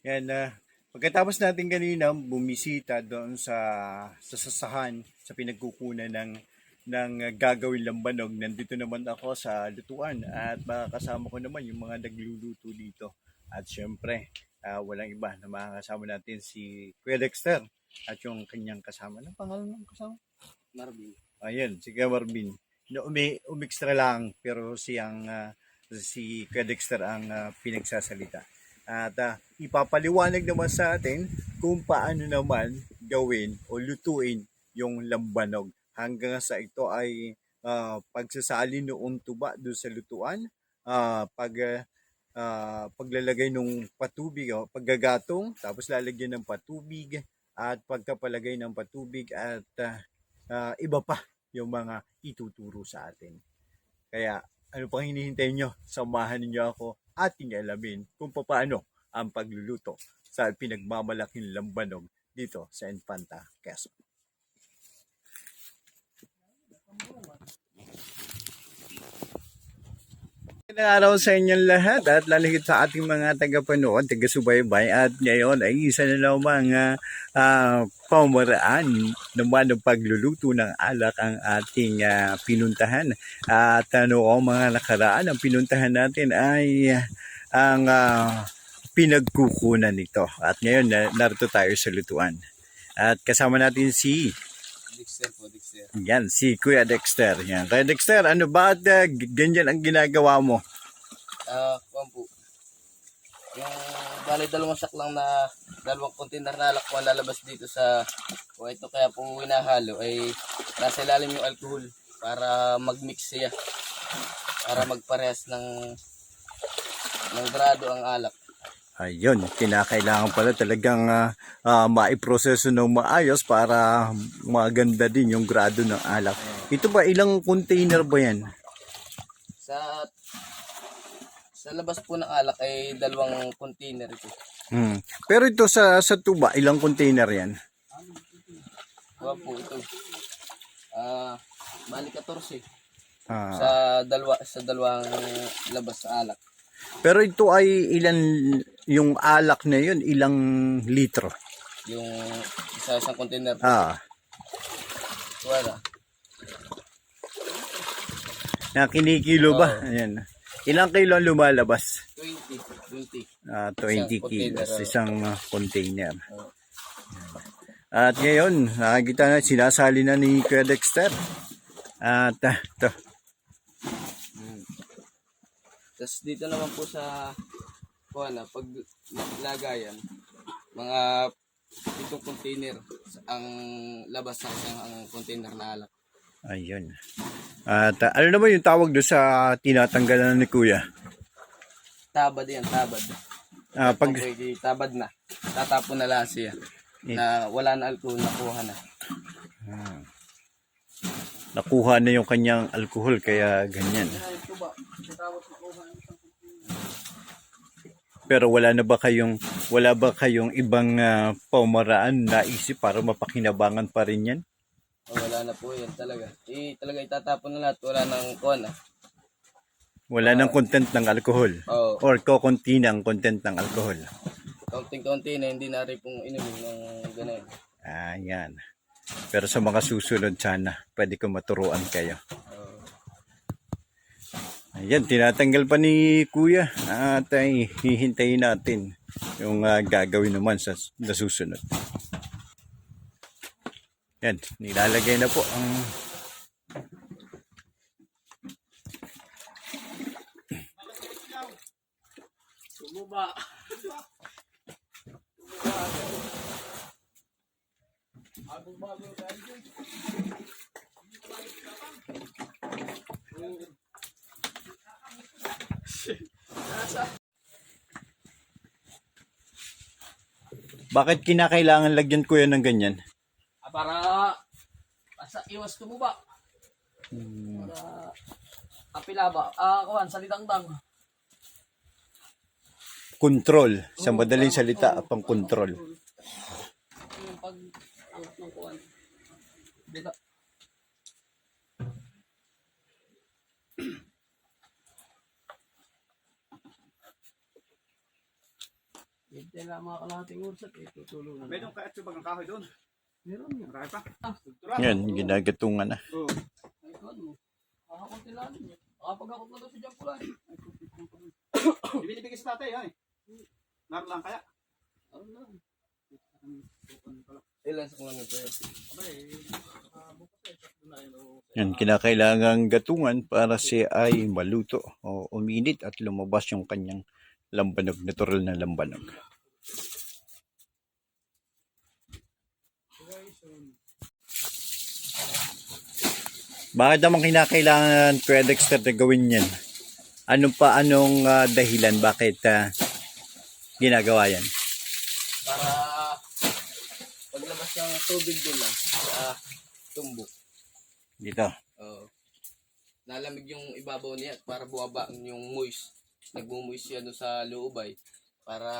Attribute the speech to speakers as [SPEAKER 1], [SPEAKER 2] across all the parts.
[SPEAKER 1] Yan, ah, pagkatapos natin kanina bumisita doon sa sa sasahan sa pinagkukunan ng ng gagawin lambanog, nandito naman ako sa lutuan at makakasama ko naman yung mga nagluluto dito. At syempre, ah, walang iba na makakasama natin si Kuya Dexter at yung kanyang kasama. Anong pangalan ng kasama?
[SPEAKER 2] Marvin.
[SPEAKER 1] Ayun, si Kuya Marvin. No, umi, umixtra lang pero siyang ah, si Kuya Dexter ang ah, pinagsasalita. At ah, ipapaliwanag naman sa atin kung paano naman gawin o lutuin yung lambanog. Hanggang sa ito ay ah, pagsasali noong tuba doon sa lutuan, ah, pag ah, paglalagay ng patubig o paggagatong, tapos lalagyan ng patubig at pagkapalagay ng patubig at ah, ah, iba pa yung mga ituturo sa atin. Kaya ano pang hinihintay nyo? Samahan ninyo ako at alamin kung paano ang pagluluto sa pinagmamalaking lambanog dito sa Infanta, Quezon. Magandang araw sa inyong lahat at lalagit sa ating mga tagapanood, taga-subaybay at ngayon ay isa na naman uh, uh, pamaraan naman ng pagluluto ng alak ang ating ah, pinuntahan. At ano ang mga nakaraan ang pinuntahan natin ay ang ah, pinagkukunan nito. At ngayon na, narito tayo sa lutuan. At kasama natin si
[SPEAKER 2] Dexter po, Dexter.
[SPEAKER 1] yan, si Kuya Dexter. Yan. Kuya Dexter, ano ba at g- ganyan ang ginagawa mo?
[SPEAKER 2] Ah, uh, po. Yung bali dalawang sak lang na dalawang container na alak lalabas dito sa o ito kaya po hinahalo ay nasa ilalim yung alcohol para mag-mix siya. Para magparehas ng ng grado ang alak.
[SPEAKER 1] Ayun, kinakailangan pala talagang ah, ah, maiproseso ng maayos para maganda din yung grado ng alak. Ito ba, ilang container ba yan?
[SPEAKER 2] Sa sa labas po ng alak ay dalawang container ito.
[SPEAKER 1] Hmm. Pero ito sa, sa tuba, ilang container yan?
[SPEAKER 2] Kuha po ito. Ah, bali 14
[SPEAKER 1] Ah,
[SPEAKER 2] sa dalawa sa dalawang labas sa alak.
[SPEAKER 1] pero ito ay ilan, yung alak na yun, ilang litro?
[SPEAKER 2] Yung isa isang container po.
[SPEAKER 1] Ah,
[SPEAKER 2] Wala.
[SPEAKER 1] na kinikilo ba? Ayan. Ilang kilo ang lumalabas?
[SPEAKER 2] 20. 20.
[SPEAKER 1] Ah, 20
[SPEAKER 2] Isang
[SPEAKER 1] kilos,
[SPEAKER 2] container,
[SPEAKER 1] isang ah, container.
[SPEAKER 2] Oh.
[SPEAKER 1] At ngayon, nakikita na, sinasali na ni Kuya Dexter. At ah, ito,
[SPEAKER 2] Mm. Tapos dito naman po sa kuha na pag lagayan mga pitong container ang labas ng isang ang container na alak.
[SPEAKER 1] Ayun. At ah, ano naman yung tawag doon sa tinatanggalan ni Kuya?
[SPEAKER 2] Tabad yan, tabad.
[SPEAKER 1] Ah, pag,
[SPEAKER 2] Pag tabad na, tatapon na lang siya. Na wala na alcohol, nakuha na.
[SPEAKER 1] nakuha na yung kanyang alcohol, kaya ganyan. Pero wala na ba kayong wala ba kayong ibang ah, pamaraan na isip para mapakinabangan pa rin yan?
[SPEAKER 2] O, wala na po yan talaga. Eh, talaga itatapon na lahat. Wala nang kuha na.
[SPEAKER 1] Wala nang content ng alcohol
[SPEAKER 2] O,
[SPEAKER 1] or kokonti ng content ng alcohol.
[SPEAKER 2] kaunting-kaunti na hindi na rin pong inumin ng gano'n.
[SPEAKER 1] Ayan. Pero sa mga susunod sana, pwede ko maturuan kayo.
[SPEAKER 2] O,
[SPEAKER 1] Ayan, tinatanggal pa ni Kuya at ay hihintayin natin yung ah, gagawin naman sa, sa susunod. Yan, nilalagay na po ang
[SPEAKER 2] Sumuba.
[SPEAKER 1] bakit kinakailangan lagyan Kuya ng ganyan?
[SPEAKER 2] Iwas tumuba. Para apilaba. Ah, kuhan, salitang tang.
[SPEAKER 1] Control. Sa madaling salita, pang control.
[SPEAKER 2] Yung pag angat ng kuhan. Dito. Hintay lang mga kalahating ursak, eh, na.
[SPEAKER 3] May doon ka at subang ang kahoy doon.
[SPEAKER 2] Meron nga.
[SPEAKER 3] Marami pa.
[SPEAKER 1] Yan, ginagatungan na.
[SPEAKER 3] Oo.
[SPEAKER 2] Ay, God mo. Kakakunti lang. Nakapag-akot na.
[SPEAKER 3] Ibinibigay sa tatay, ay. Naroon lang kaya.
[SPEAKER 2] Ano na? Ilan sa kulang ito?
[SPEAKER 1] Yan, kinakailangang gatungan para siya ay maluto o uminit at lumabas yung kanyang lambanog, natural na lambanog. Bakit naman kinakailangan Kuya Dexter na gawin yan? Ano pa, anong ah, dahilan? Bakit ah, ginagawa yan?
[SPEAKER 2] Para paglabas ng tubig doon lang sa tumbok.
[SPEAKER 1] Dito.
[SPEAKER 2] Oo. nalamig yung ibabaw niya at para buwaba yung moist. Nagmumoist siya doon sa luubay para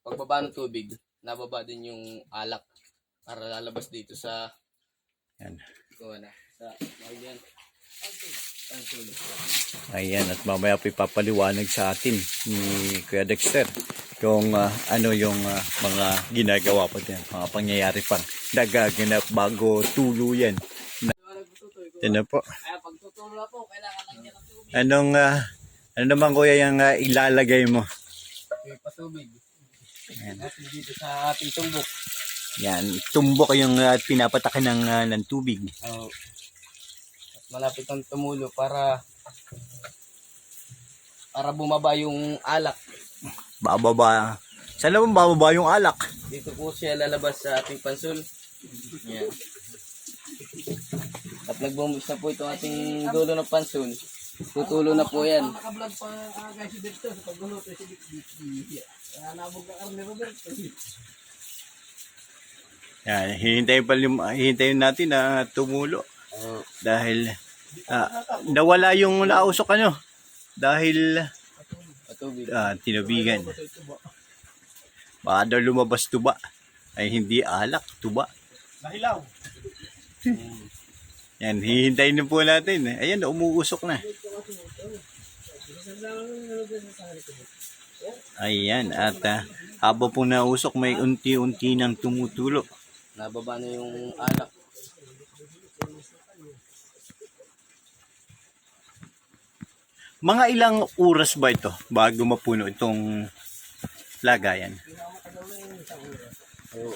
[SPEAKER 2] pagbaba ng tubig, nababa din yung alak para lalabas dito sa
[SPEAKER 1] Yan.
[SPEAKER 2] kuha na. Yan.
[SPEAKER 1] Ayan, at mamaya pa ipapaliwanag sa atin ni Kuya Dexter kung ah, ano yung ah, mga ginagawa pa din, mga pangyayari pang nagaganap bago tuluyan. Na
[SPEAKER 2] tutulo na po.
[SPEAKER 1] Anong, ah, ano naman kuya yung ah, ilalagay mo?
[SPEAKER 2] Patubig. Natin dito sa ating tumbok.
[SPEAKER 1] Yan, tumbok yung ah, pinapatakan ng, ah, ng tubig.
[SPEAKER 2] Oh. Malapit ang tumulo para para bumaba yung alak.
[SPEAKER 1] Bababa. Saan naman bababa yung alak?
[SPEAKER 2] Dito po siya lalabas sa ating pansul. Yan. At nagbumbos na po itong ating dulo ng pansul. Tutulo na po yan.
[SPEAKER 4] Nakablog pa uh, guys si Berto sa pagluluto si. Kaya nabog na karne Roberto.
[SPEAKER 1] Yan, hihintayin, pa, hihintayin natin na tumulo.
[SPEAKER 2] Oh,
[SPEAKER 1] Dahil ah, nawala yung nausok ano. Dahil
[SPEAKER 2] patubig.
[SPEAKER 1] ah, tinubigan. Baka daw lumabas tuba. Ay hindi alak, tuba.
[SPEAKER 3] Nahilaw.
[SPEAKER 1] Yan, hihintayin na po natin. Ayan, umuusok na. Ayan, at ah, habang po nausok, may unti-unti nang tumutulo.
[SPEAKER 2] Nababa na yung alak.
[SPEAKER 1] Mga ilang oras ba ito bago mapuno itong lagayan?
[SPEAKER 2] Oh,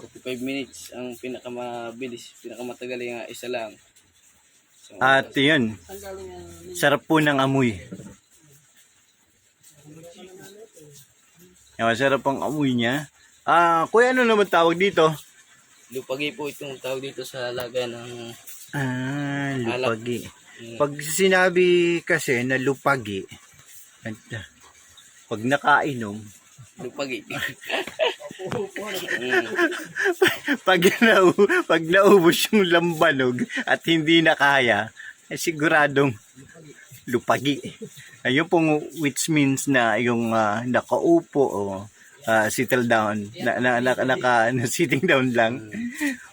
[SPEAKER 2] 45 minutes ang pinakamabilis, pinakamatagal yung isa lang. So,
[SPEAKER 1] At yun, sarap po ng amoy. Yan, masarap ang amoy niya. Ah, kuya, ano naman tawag dito?
[SPEAKER 2] lupagi po itong tawag dito sa laga ng
[SPEAKER 1] Ah, lupagi.
[SPEAKER 2] Mm.
[SPEAKER 1] Pag sinabi kasi na lupagi, at, ah, pag nakainom,
[SPEAKER 2] lupagi. mm.
[SPEAKER 1] pag, nau, pag naubos yung lambanog at hindi na kaya, eh, siguradong lupagi. Ayun pong which means na yung ah, nakaupo o ah, settle down, na, na, na, naka, na sitting down lang.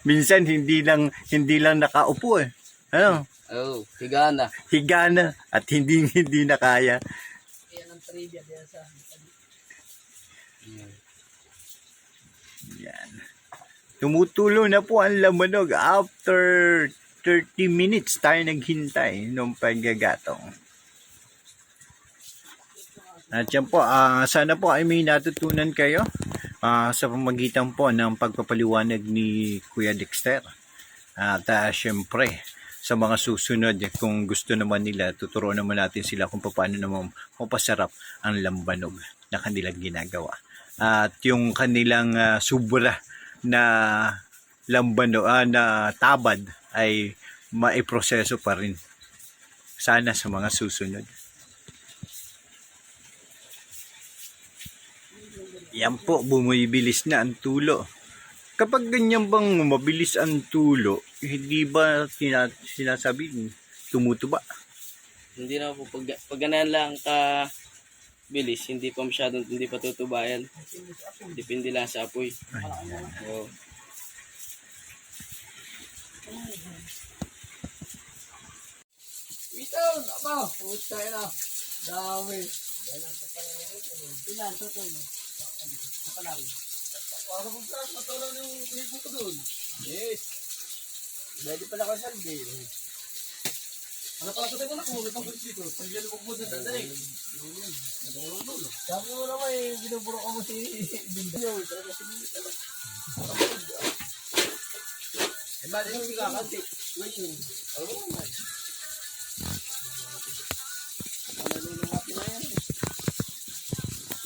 [SPEAKER 1] Minsan hindi lang hindi lang nakaupo eh. Ano?
[SPEAKER 2] Oh, higana.
[SPEAKER 1] Higa na at hindi hindi na kaya.
[SPEAKER 4] Yan ang trivia diyan sa
[SPEAKER 1] Yan. Tumutulo na po ang lamanog after 30 minutes tayo naghintay nung paggagatong. At yan po, ah, sana po ay may natutunan kayo ah, sa pamagitan po ng pagpapaliwanag ni Kuya Dexter. At ah, syempre, sa mga susunod, kung gusto naman nila, tuturuan naman natin sila kung paano naman mapasarap ang lambanog na kanilang ginagawa. At yung kanilang ah, subra na lambano, ah, na tabad ay maiproseso pa rin. Sana sa mga susunod. Yan po, bumibilis na ang tulo. Kapag ganyan bang mabilis ang tulo, hindi ba sina, sinasabi tumutuba?
[SPEAKER 2] Hindi na po pag, pag ganyan lang ka bilis, hindi pa masyadong hindi pa tutubayan. Depende lang sa apoy. Oh.
[SPEAKER 4] Ito, aba, puta na. Dami. Ilan, tutoy. Ito lang.
[SPEAKER 2] Para kung saan, matulog yung hipo ko doon. Yes. Pwede pala ka saldi.
[SPEAKER 3] Ano pala sa tayo na kung itong dito? Pagyan mo mo dyan, dali.
[SPEAKER 4] Sabi mo naman eh, binuburo ko mo si Bindo.
[SPEAKER 2] Eh, bali yung kakanti.
[SPEAKER 4] Wait yun.
[SPEAKER 2] Oo naman.
[SPEAKER 4] Nalulungati na yan.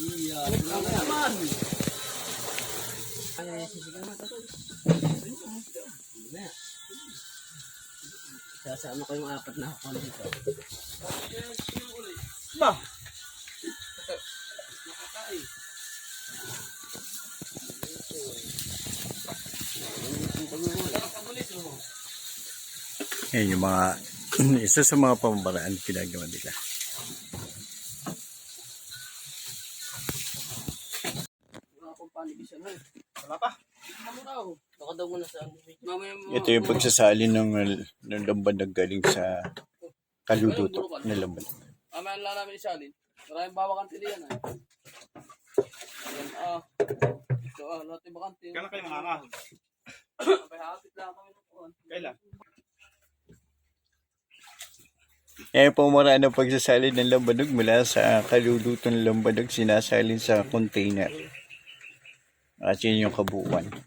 [SPEAKER 4] Iya. Ano naman? Ano yung sisigang na tutoy? Ano Sasama ko yung apat na hakon dito.
[SPEAKER 3] Ba?
[SPEAKER 1] Yan yung mga, isa sa mga pamamaraan ginagawa nila.
[SPEAKER 4] Wala akong panibisan na.
[SPEAKER 3] Wala pa.
[SPEAKER 4] Ano raw?
[SPEAKER 2] Baka daw muna sa ano.
[SPEAKER 4] Mamaya mo.
[SPEAKER 1] Ito yung pagsasali ng, ng lambanag galing sa kaluluto na lambanag.
[SPEAKER 2] Mamaya lang namin isalin. Maraming bawakante diyan ah. Ayan ah. Ito ah, lahat yung bakante.
[SPEAKER 3] Kailan kayo mangangahon?
[SPEAKER 2] May hapit lang kami ng kuhan.
[SPEAKER 3] Kailan?
[SPEAKER 1] Yan yung pamaraan ng pagsasali ng lambanag mula sa kaluluto ng lambanag sinasalin sa container. At yun yung kabuuan na.